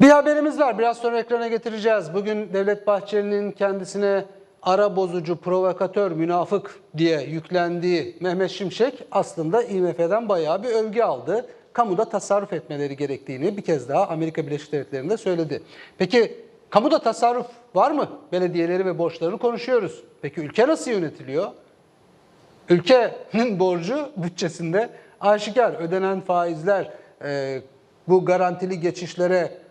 Bir haberimiz var. Biraz sonra ekrana getireceğiz. Bugün Devlet Bahçeli'nin kendisine ara bozucu, provokatör, münafık diye yüklendiği Mehmet Şimşek aslında IMF'den bayağı bir övgü aldı. Kamuda tasarruf etmeleri gerektiğini bir kez daha Amerika Birleşik Devletleri'nde söyledi. Peki kamuda tasarruf var mı? Belediyeleri ve borçlarını konuşuyoruz. Peki ülke nasıl yönetiliyor? Ülkenin borcu bütçesinde aşikar. Ödenen faizler, e, bu garantili geçişlere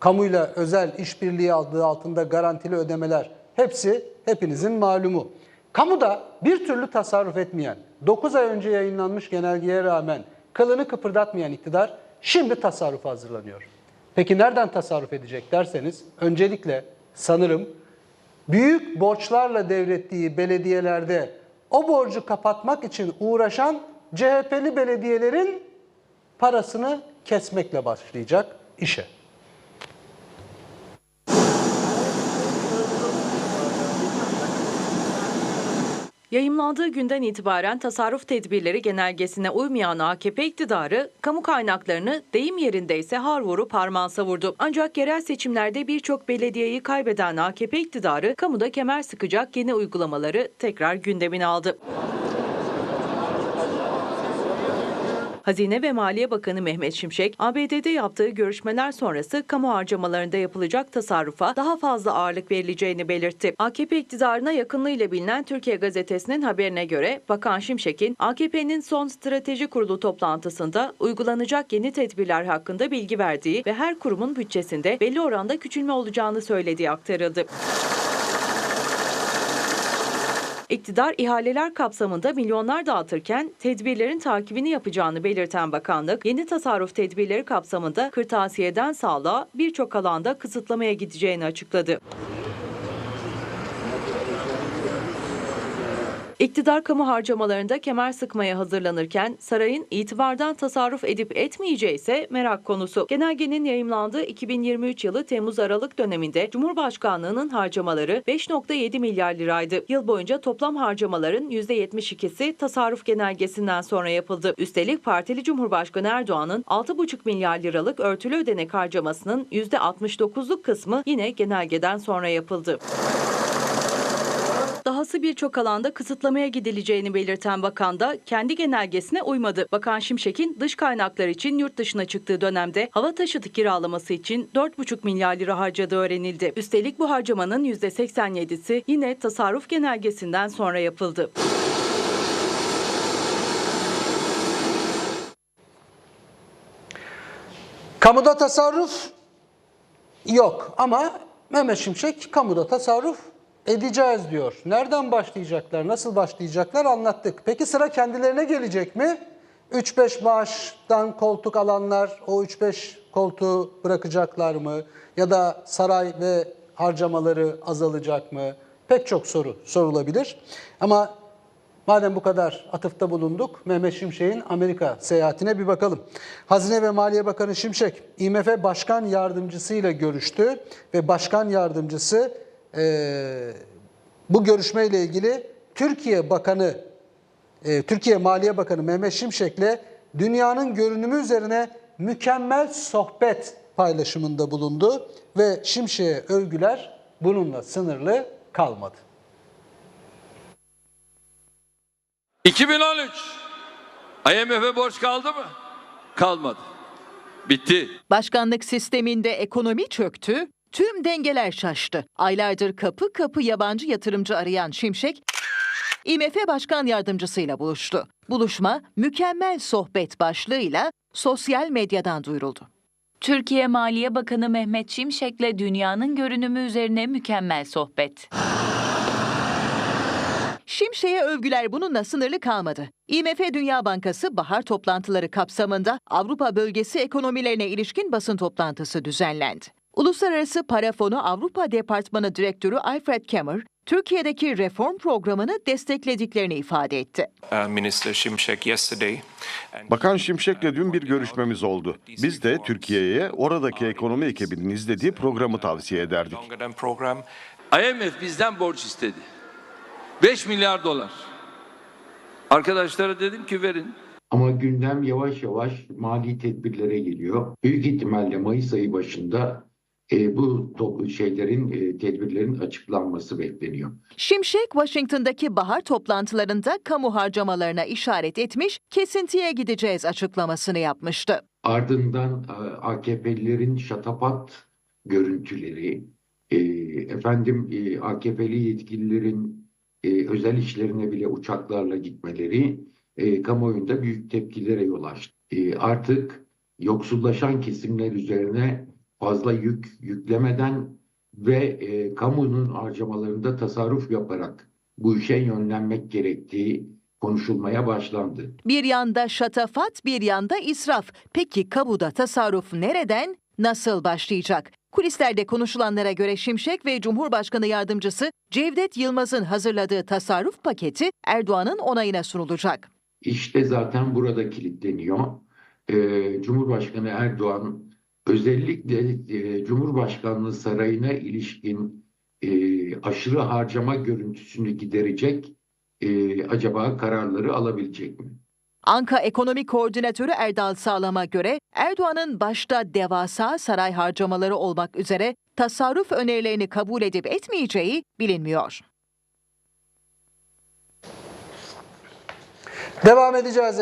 kamuyla özel işbirliği adı altında garantili ödemeler hepsi hepinizin malumu. Kamuda bir türlü tasarruf etmeyen, 9 ay önce yayınlanmış genelgeye rağmen kılını kıpırdatmayan iktidar şimdi tasarruf hazırlanıyor. Peki nereden tasarruf edecek derseniz öncelikle sanırım büyük borçlarla devrettiği belediyelerde o borcu kapatmak için uğraşan CHP'li belediyelerin parasını kesmekle başlayacak işe. Yayımlandığı günden itibaren tasarruf tedbirleri genelgesine uymayan AKP iktidarı, kamu kaynaklarını deyim yerindeyse har vurup parmağı savurdu. Ancak yerel seçimlerde birçok belediyeyi kaybeden AKP iktidarı, kamuda kemer sıkacak yeni uygulamaları tekrar gündemine aldı. Hazine ve Maliye Bakanı Mehmet Şimşek, ABD'de yaptığı görüşmeler sonrası kamu harcamalarında yapılacak tasarrufa daha fazla ağırlık verileceğini belirtti. AKP iktidarına yakınlığıyla bilinen Türkiye Gazetesi'nin haberine göre Bakan Şimşek'in AKP'nin son strateji kurulu toplantısında uygulanacak yeni tedbirler hakkında bilgi verdiği ve her kurumun bütçesinde belli oranda küçülme olacağını söylediği aktarıldı. İktidar ihaleler kapsamında milyonlar dağıtırken tedbirlerin takibini yapacağını belirten bakanlık, yeni tasarruf tedbirleri kapsamında kırtasiyeden sağlığa birçok alanda kısıtlamaya gideceğini açıkladı. İktidar kamu harcamalarında kemer sıkmaya hazırlanırken sarayın itibardan tasarruf edip etmeyeceği ise merak konusu. Genelgenin yayımlandığı 2023 yılı Temmuz-Aralık döneminde Cumhurbaşkanlığının harcamaları 5.7 milyar liraydı. Yıl boyunca toplam harcamaların %72'si tasarruf genelgesinden sonra yapıldı. Üstelik partili Cumhurbaşkanı Erdoğan'ın 6.5 milyar liralık örtülü ödenek harcamasının %69'luk kısmı yine genelgeden sonra yapıldı. Dahası birçok alanda kısıtlamaya gidileceğini belirten bakan da kendi genelgesine uymadı. Bakan Şimşek'in dış kaynaklar için yurt dışına çıktığı dönemde hava taşıtı kiralaması için 4,5 milyar lira harcadığı öğrenildi. Üstelik bu harcamanın %87'si yine tasarruf genelgesinden sonra yapıldı. Kamuda tasarruf yok ama Mehmet Şimşek kamuda tasarruf edeceğiz diyor. Nereden başlayacaklar, nasıl başlayacaklar anlattık. Peki sıra kendilerine gelecek mi? 3-5 maaştan koltuk alanlar o 3-5 koltuğu bırakacaklar mı? Ya da saray ve harcamaları azalacak mı? Pek çok soru sorulabilir. Ama Madem bu kadar atıfta bulunduk, Mehmet Şimşek'in Amerika seyahatine bir bakalım. Hazine ve Maliye Bakanı Şimşek, IMF Başkan Yardımcısı ile görüştü ve Başkan Yardımcısı eee, bu görüşmeyle ilgili Türkiye Bakanı, eee, Türkiye Maliye Bakanı Mehmet Şimşek'le dünyanın görünümü üzerine mükemmel sohbet paylaşımında bulundu ve Şimşek'e övgüler bununla sınırlı kalmadı. 2013 IMF'e borç kaldı mı? Kalmadı. Bitti. Başkanlık sisteminde ekonomi çöktü, tüm dengeler şaştı. Aylardır kapı kapı yabancı yatırımcı arayan Şimşek, IMF Başkan Yardımcısıyla buluştu. Buluşma mükemmel sohbet başlığıyla sosyal medyadan duyuruldu. Türkiye Maliye Bakanı Mehmet Şimşek'le dünyanın görünümü üzerine mükemmel sohbet. Şimşek'e övgüler bununla sınırlı kalmadı. IMF Dünya Bankası bahar toplantıları kapsamında Avrupa bölgesi ekonomilerine ilişkin basın toplantısı düzenlendi. Uluslararası Para Fonu Avrupa Departmanı Direktörü Alfred Kemmer, Türkiye'deki reform programını desteklediklerini ifade etti. uh, Bakan Şimşek'le dün bir görüşmemiz oldu. Biz de Türkiye'ye oradaki ekonomi ekibinin izlediği programı tavsiye ederdik. IMF bizden borç istedi. 5 milyar dolar. Arkadaşlara dedim ki verin. Ama gündem yavaş yavaş mali tedbirlere geliyor. Büyük ihtimalle Mayıs ayı başında e, bu şeylerin, e, tedbirlerin açıklanması bekleniyor. Şimşek, Washington'daki bahar toplantılarında kamu harcamalarına işaret etmiş, kesintiye gideceğiz açıklamasını yapmıştı. Ardından e, AKP'lilerin şatapat görüntüleri, e, efendim e, AKP'li yetkililerin e, özel işlerine bile uçaklarla gitmeleri e, kamuoyunda büyük tepkilere yol açtı. E, artık yoksullaşan kesimler üzerine fazla yük yüklemeden ve e, kamunun harcamalarında tasarruf yaparak bu işe yönlenmek gerektiği konuşulmaya başlandı. Bir yanda şatafat, bir yanda israf. Peki kamuda tasarruf nereden, nasıl başlayacak? Kulislerde konuşulanlara göre Şimşek ve Cumhurbaşkanı Yardımcısı Cevdet Yılmaz'ın hazırladığı tasarruf paketi Erdoğan'ın onayına sunulacak. İşte zaten burada kilitleniyor. Ee, Cumhurbaşkanı Erdoğan özellikle e, Cumhurbaşkanlığı sarayına ilişkin e, aşırı harcama görüntüsünü giderecek e, acaba kararları alabilecek mi? Anka Ekonomi Koordinatörü Erdal Sağlam'a göre Erdoğan'ın başta devasa saray harcamaları olmak üzere tasarruf önerilerini kabul edip etmeyeceği bilinmiyor. Devam edeceğiz.